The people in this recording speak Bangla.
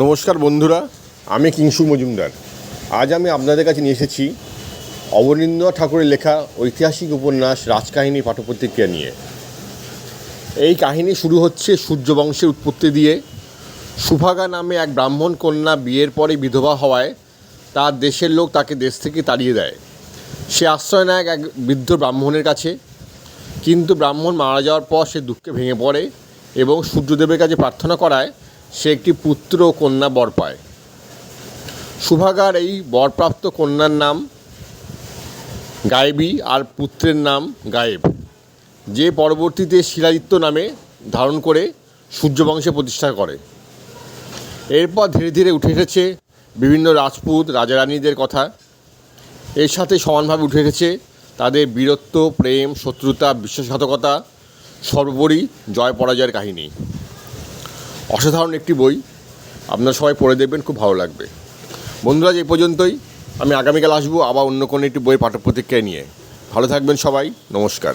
নমস্কার বন্ধুরা, আমি কিংসু মজুমদার। আজ আমি আপনাদের কাছে নিয়ে এসেছি অবনীন্দ্রনাথ ঠাকুরের লেখা ঐতিহাসিক উপন্যাস, রাজকাহিনী, পাঠ্যপ্রতিক্রিয়া নিয়ে। এই কাহিনী শুরু হচ্ছে সূর্যবংশের উৎপত্তি দিয়ে। সুভাগা নামে এক ব্রাহ্মণ কন্যা বিয়ের পরে বিধবা হওয়ায় তার দেশের লোক তাকে দেশ থেকে তাড়িয়ে দেয়। সে আশ্রয় নেয় এক বৃদ্ধ ব্রাহ্মণের কাছে। কিন্তু ব্রাহ্মণ মারা যাওয়ার পর সে দুঃখে ভেঙে পড়ে এবং সূর্যদেবের কাছে প্রার্থনা করায় সে একটি পুত্র কন্যা বর পায়। সুভাগার এই বরপ্রাপ্ত কন্যার নাম গায়েবী আর পুত্রের নাম গায়েব। যে পরবর্তীতে শিলাদিত্য নামে ধারণ করে সূর্যবংশে প্রতিষ্ঠা করে। এরপর ধীরে ধীরে উঠে এসেছে বিভিন্ন রাজপুত, রাজারানীদের কথা। এর সাথে সমানভাবে উঠে এসেছে তাদের বীরত্ব, প্রেম, শত্রুতা বিশ্বাসঘাতকতা সর্বোপরি জয় পরাজয়ের কাহিনী। অসাধারণ একটি বই। আপনারা সবাই পড়ে দেখবেন, খুব ভালো লাগবে। বন্ধুরা এই পর্যন্তই। আমি আগামীকাল আসব আবার অন্য কোনো একটি বই পাঠ্যপ্রতিক্রিয়া নিয়ে। ভালো থাকবেন সবাই। নমস্কার।